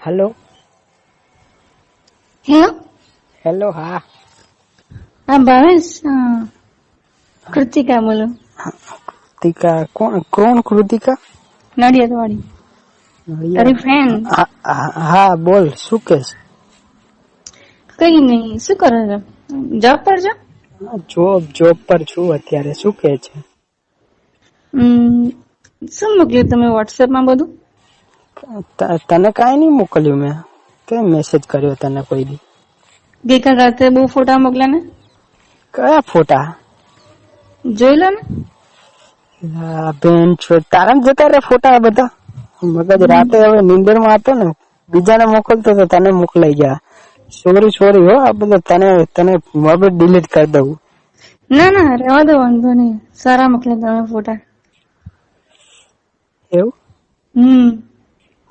Hello hello hello હા હા ભાવેશ કૃતિકા બોલો. કૃતિકા કોણ કોણ કૃતિકા નડિયાદ વાળી તારી ફ્રેન્ડ હા, બોલ શું કે કઈ નહીં શું કરો છો? જોબ પર છો? જોબ જોબ પર છું અત્યારે. શું કે છે? શું મોકલ્યું તમે વોટ્સએપમાં બધું? તને કાંઈ નહીં મોકલ્યું મેં. કે મેસેજ કર્યો તને કોઈ દી? ગઈકાલ રાતે બહુ ફોટા મોકલ્યા ને? કયા ફોટા? જોઈ લે ને. બેન છો તારા જતા રે ફોટા બધા? મગજ રાતે હવે નીંદરમાં હતો ને બીજાને મોકલતો તો તને મોકલાઈ ગયા. સોરી સોરી હો આ બધું તને તને મોબાઈલ ડિલીટ કરી દઉં. ના ના રહેવા દો વાંધો નહીં. સારા મોકલ્યા તમે ફોટા. એવું? હમ.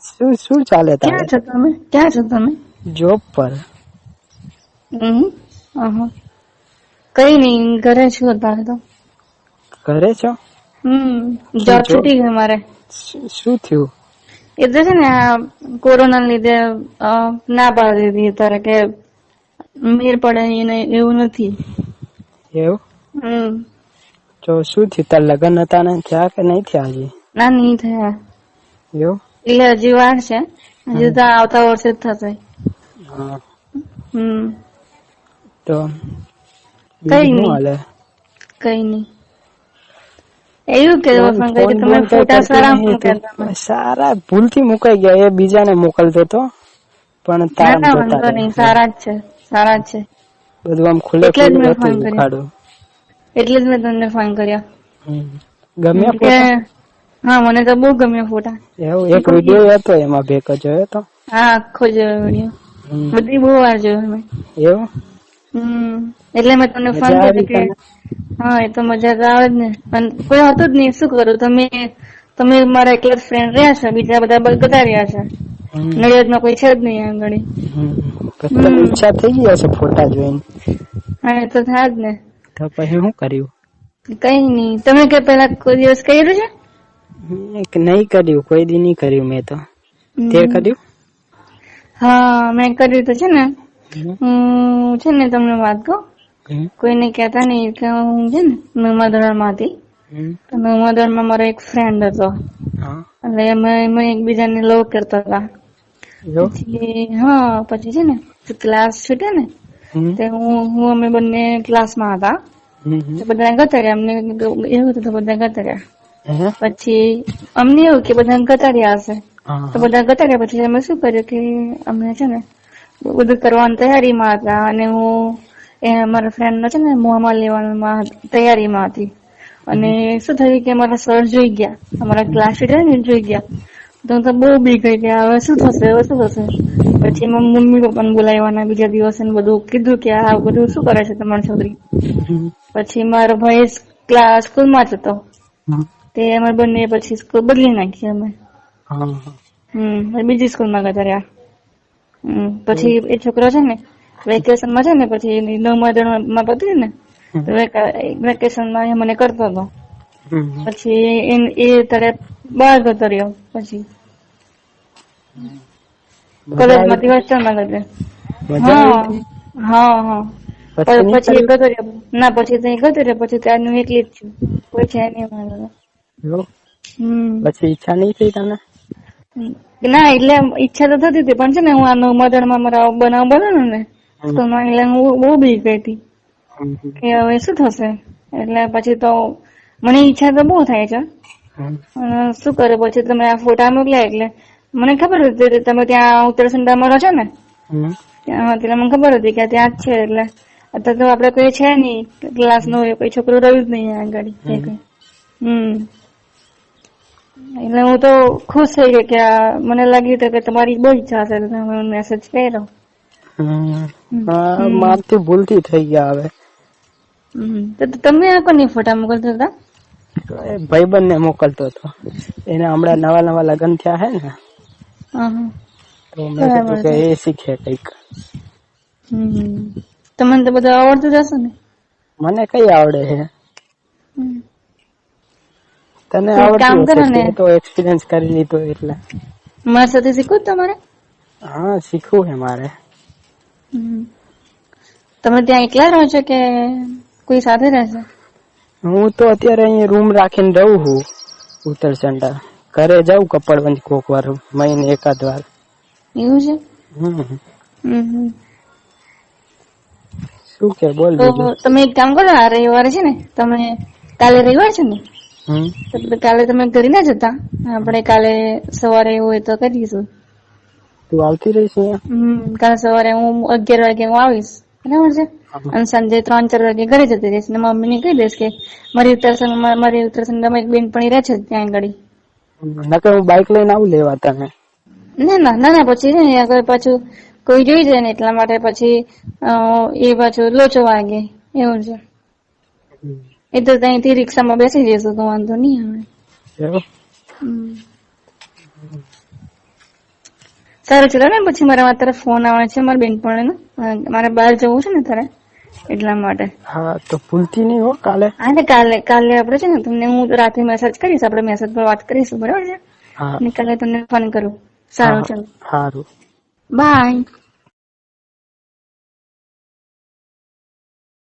શું શું ચાલે ક્યાં છો તમે? ક્યાં છો તમે? જોબ પર. હમ. કઈ નહીં ઘરે છું અત્યારે તો. ઘરે છો? હમ જોબ છૂટી ગઈ મારે. શું થયું? એ તો છે ને કોરોના લીધે ના પાડી દીધી અત્યારે કે મેર પડે એને એવું નથી. એવું? હમ. તો શું થયું? તાર લગ્ન હતા ને થયા કે નહીં થયા હજી? ના નહીં થયા. એવું? એટલે હજી વાર છે. હજી તો આવતા વર્ષે જ થશે. હમ. તો કઈ નહીં. કઈ નહીં. એવું કે તમે ફોટા સારા ભૂલથી મુકાઈ ગયા એ બીજાને મોકલતો તો પણ તારા વાંધો નહીં સારા જ છે સારા જ છે. બધું આમ ખુલ્લે એટલે જ મેં ફોન કર્યો. એટલે જ મેં તમને ફોન કર્યો. ગમ્યા? હા મને તો બહુ ગમ્યો ફોટા. એવું એક વીડિયો હતો એમાં ભેગો જોયો તો. હા આખો જોયો વિડિયો બધી બહુ વાર જોયો મેં. એવું? હમ એટલે મેં તમને ફોન કર્યો કે હા એ તો મજા તો આવે જ ને. પણ કોઈ હતું જ નહીં શું કરું? તમે તમે મારા એકલા ફ્રેન્ડ રહ્યા છો બીજા બધા બધા રહ્યા છે. નડિયાદમાં કોઈ છે જ નહીં આગળ. ઈચ્છા થઈ ગઈ હશે ફોટા જોઈને? હા એ તો થાય જ ને. તો પછી શું કર્યું? કઈ નહીં. તમે કે પેલા કોઈ દિવસ કર્યું છે? નહીં કર્યું કોઈ દી નહીં કર્યું મેં તો. તે કર્યું? હા મેં કર્યું તો છે ને. હું છે ને તમને વાત કહું. કોઈને કહેતા નહીં કે હું છે ને ધોરણમાં હતી નવમા મારો એક ફ્રેન્ડ હતો. એટલે અમે અમે એકબીજાને લવ કરતા હતા. પછી હા પછી છે ને ક્લાસ છૂટે ને તે હું હું અમે બંને ક્લાસમાં હતા. બધા ગતર્યા અમને એવું હતું બધા ગતર્યા? પછી અમને એવું કે બધા ઘટાડ્યા હશે તો બધા ઘટાડ્યા પછી અમે શું કર્યું કે અમને છે ને બધું કરવાની તૈયારીમાં હતા અને હું એ મારા ફ્રેન્ડ છે ને મોહમાં લેવામાં તૈયારીમાં હતી. અને શું થયું કે મારા સર જોઈ ગયા. અમારા ક્લાસ ટીચર ને જોઈ ગયા. તો તો બહુ બી ગઈ. ગયા હવે શું થશે? હવે શું થશે? પછી એમાં મમ્મી પપ્પાને બોલાવવાના બીજા દિવસે બધું કીધું કે આ બધું શું કરે છે તમારી છોકરી? પછી મારો ભાઈ ક્લાસ સ્કૂલમાં જ હતો. તે અમે બંને પછી સ્કૂલ બદલી નાખી અમે. હમ બીજી સ્કૂલમાં ગયા રહ્યા. પછી એ છોકરો છે ને વેકેશનમાં છે ને પછી એની નવમા ધોરણમાં પત્યું ને વેકેશન વેકેશનમાં એ મને કરતો હતો. પછી એ- એ તારે બહાર જતો રહ્યો પછી. કોલેજમાંથી હોસ્ટેલમાં ગયો હા? હા હા. પછી એ? ગતો રહ્યો. ના પછી ત્યાં એ ગતો રહ્યો પછી ત્યારનું એકલી જ છું કોઈ છે નહીં મારા પછી ઈચ્છા નહીં થઈ તમને ના એટલે ઈચ્છા તો થતી હતી પણ છે ને હું આ નવમા ધોરણમાં મારા બનાવ બન્યો ને તો એટલે હું બહુ બીક ગઈ હતી કે હવે શું થશે? એટલે પછી તો મને ઈચ્છા તો બહુ થાય છે. શું કરે પછી? તમે આ ફોટા મોકલ્યા એટલે મને ખબર હતી તમે ત્યાં ઉત્તરસંડામાં રહો છો ને? ત્યાં એટલે મને ખબર હતી કે ત્યાં જ છે એટલે અત્યારે તો આપડે કોઈ છે નહીં ક્લાસ નો કોઈ છોકરો રહ્યું જ નહીં આગળ હમ. એટલે હું તો ખુશ થઈ ગઈ કે મને લાગ્યું હતું કે તમારી બહુ ઈચ્છા હશે તો તમે મેસેજ કર્યો. હા, મારથી ભૂલથી થઈ ગયા હવે. તો તમે આ કોને ફોટા મોકલતા હતા? ભાઈબંધ ને મોકલતો હતો. એને હમણાં નવા નવા લગ્ન થયા હે ને. તો મેં કીધું કે એ શીખે કંઈક. હમ. તમને તો બધું આવડતું જ હશે ને? મને કઈ આવડે છે. તને કામ આવડતું કરો ને. તો એક્સપિરિયન્સ કરી લીધો એટલે. મારી સાથે શીખવું તમારે? હા શીખવું છે મારે. તમે ત્યાં એકલા રહો છો કે કોઈ સાથે રહેશે? હું તો અત્યારે અહીંયા રૂમ રાખીને રહું છું ઉત્તરસંડા ઘરે જાઉં કપડવંજ કોક વાર મહિને એકાદ વાર. એવું છે? હમ. શું કે બોલ તમે એક કામ કરો આ રવિવારે છે ને તમે કાલે રવિવાર છે ને તો કાલે તમે કરી ના જતા? આપણે કાલે સવારે હોય તો કરીશું તું આવતી રહીશ કાલે સવારે હું અગિયાર વાગે હું આવીશ. બરાબર છે? અને સાંજે ત્રણ ચાર વાગે ઘરે જતી રહીશ. ને મમ્મીને કહી દઈશ કે મારી ઉત્તરસંડ મારી ઉત્તરસંડ એક બેનપણી રહે છે ત્યાં આગળ. નકર હું બાઇક લઈને આવું લેવા તને. ના ના ના ના પછી છે ને આગળ પાછું કોઈ જોઈ જાય ને એટલા માટે પછી એ પાછું લોચો વાગે. એવું છે. એ તો ત્યાંથી રિક્ષામાં બેસી જઈશું તો વાંધો નહીં આવે. સારું ચલો ને પછી મારા તરફ ફોન આવે છે મારા બેનપણ મારે બહાર જવું છે ને તારે એટલા માટે હા તો ભૂલતી નહીં હો કાલે હા ને કાલે કાલે આપણે છે ને તમને હું રાતે મેસેજ કરીશ આપણે મેસેજ પર વાત કરીશું બરાબર છે હા કાલે તમને ફોન કરું સારું ચાલો સારું બાય